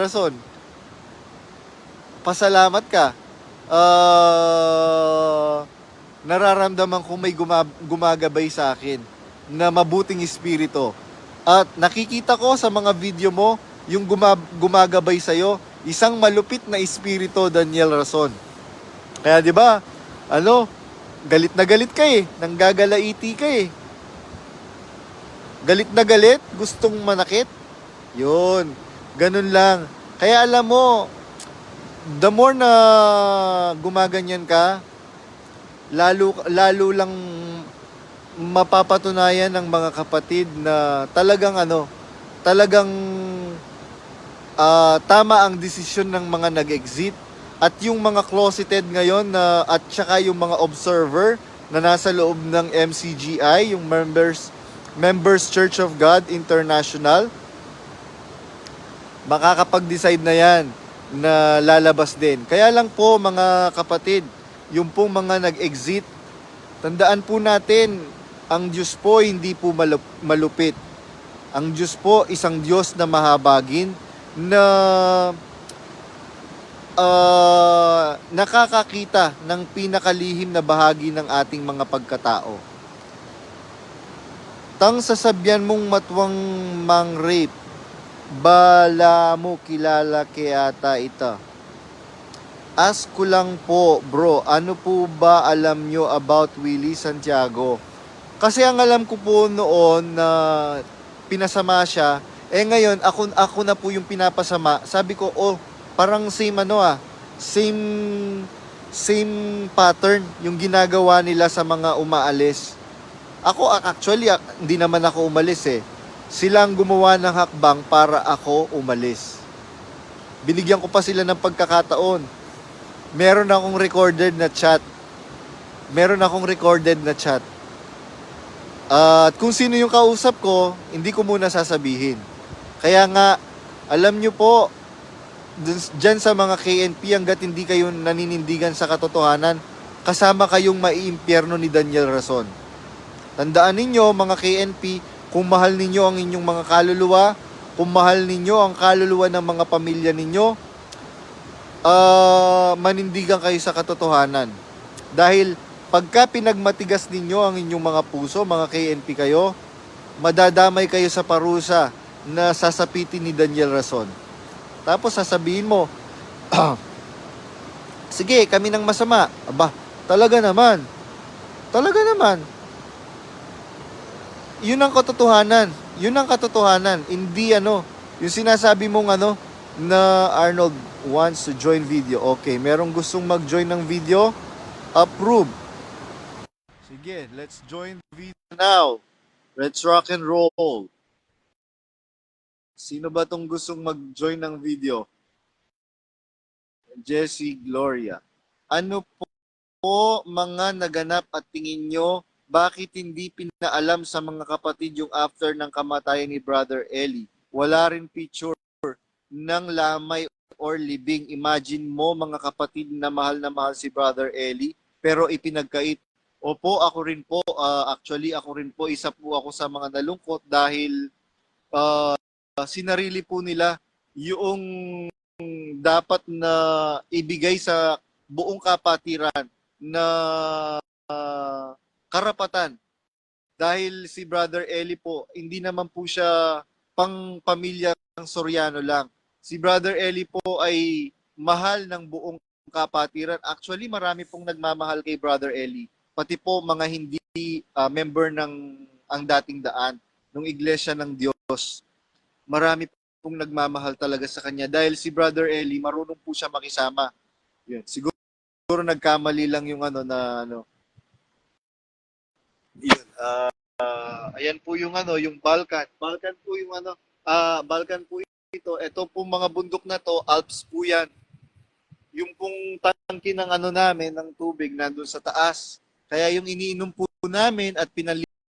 Rason. Pasalamat ka. Ah, nararamdaman kong may guma- gumagabay sa akin na mabuting espiritu. At nakikita ko sa mga video mo, yung guma- gumagabay sa'yo, isang malupit na espiritu, Daniel Rason. Kaya 'di ba? Ano? Galit na galit ka eh. Nanggagalaiti ka eh. Galit na galit, gustong manakit. 'Yun. Ganun lang. Kaya alam mo, the more na gumaganyan ka, lalo lalo lang mapapatunayan ng mga kapatid na talagang ano, talagang ah, tama ang desisyon ng mga nag-exit at yung mga closeted ngayon na at saka yung mga observer na nasa loob ng MCGI, yung members Members Church of God International, makakapag-decide na yan na lalabas din. Kaya lang po mga kapatid, yung pong mga nag-exit, tandaan po natin, ang Diyos po hindi po malup- malupit. Ang Diyos po isang Diyos na mahabagin na ah, nakakakita ng pinakalihim na bahagi ng ating mga pagkatao. Tang sasabyan mong matwang mang rape, bala mo kilala kaya ata ita. Ask ko lang po, bro, ano po ba alam nyo about Willie Santiago? Kasi ang alam ko po noon na pinasama siya, eh ngayon ako ako na po yung pinapasama. Sabi ko, oh, parang same ano ah, same same pattern yung ginagawa nila sa mga umaalis. Ako ac- actually ac- hindi naman ako umalis eh. Sila ang gumawa ng hakbang para ako umalis. Binigyan ko pa sila ng pagkakataon. Meron akong recorded na chat. Meron akong recorded na chat. At kung sino yung kausap ko, hindi ko muna sasabihin. Kaya nga, alam nyo po, dyan sa mga KNP, hanggat hindi kayo naninindigan sa katotohanan, kasama kayong maiimpyerno ni Daniel Rason. Tandaan ninyo, mga KNP, kung mahal ninyo ang inyong mga kaluluwa, kung mahal ninyo ang kaluluwa ng mga pamilya ninyo, ah manindigan kayo sa katotohanan. Dahil pagka pinagmatigas ninyo ang inyong mga puso, mga KNP kayo, madadamay kayo sa parusa na sasapitin ni Daniel Rason. Tapos sasabihin mo, sige, kami ng masama. Aba, talaga naman. Talaga naman. Yun ang katotohanan. Yun ang katotohanan. Hindi ano, yung sinasabi mong ano, na Arnold wants to join video. Okay, merong gustong mag-join ng video? Approve. Sige, let's join the video now. Let's rock and roll. Sino ba tong gustong mag-join ng video? Jessie Gloria. Ano po, po mga naganap at tingin nyo bakit hindi pinaalam sa mga kapatid yung after ng kamatayan ni Brother Eli? Wala rin picture ng lamay or libing. Imagine mo mga kapatid na mahal na mahal si Brother Eli pero ipinagkait. Opo, ako rin po. ah, actually, ako rin po. Isa po ako sa mga nalungkot dahil ah, sinarili po nila yung dapat na ibigay sa buong kapatiran na ah, karapatan. Dahil si Brother Eli po, hindi naman po siya pang pamilya ng Soriano lang. Si Brother Eli po ay mahal ng buong kapatiran. Actually, marami pong nagmamahal kay Brother Eli. Pati po mga hindi ah, member ng ang dating daan ng Iglesia ng Diyos. Marami pong nagmamahal talaga sa kanya dahil si Brother Eli marunong po siya makisama. Yun. Siguro, siguro nagkamali lang yung ano na ano. Yun. ah, ah, ayan po yung ano, yung Balkan. Balkan po yung ano, ah Balkan po ito. Ito pong mga bundok na to, Alps po yan. Yung pong tangki ng ano namin, ng tubig, nandun sa taas. Kaya yung iniinom po namin at pinali